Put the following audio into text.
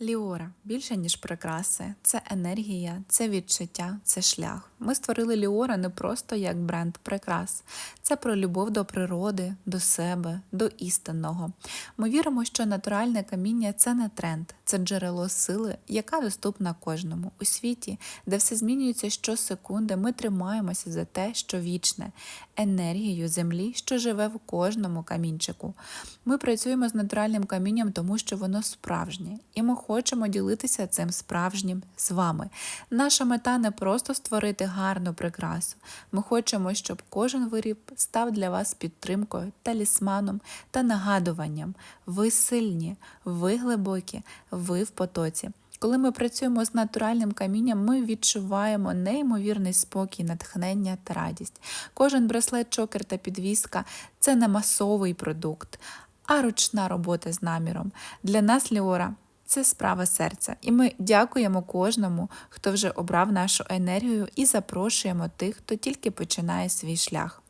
Ліора більше ніж прикраси, це енергія, це відчуття, це шлях. Ми створили Ліора не просто як бренд прикрас, це про любов до природи, до себе, до істинного. Ми віримо, що натуральне каміння це не тренд, це джерело сили, яка доступна кожному у світі, де все змінюється щосекунди. Ми тримаємося за те, що вічне, енергію землі, що живе в кожному камінчику. Ми працюємо з натуральним камінням, тому що воно справжнє, і ми хочемо ділитися цим справжнім з вами. Наша мета не просто створити гарну прикрасу. Ми хочемо, щоб кожен виріб став для вас підтримкою, талісманом та нагадуванням. Ви сильні, ви глибокі, ви в потоці. Коли ми працюємо з натуральним камінням, ми відчуваємо неймовірний спокій, натхнення та радість. Кожен браслет, чокер та підвіска це не масовий продукт, а ручна робота з наміром. Для нас Ліора це справа серця, і ми дякуємо кожному, хто вже обрав нашу енергію, і запрошуємо тих, хто тільки починає свій шлях.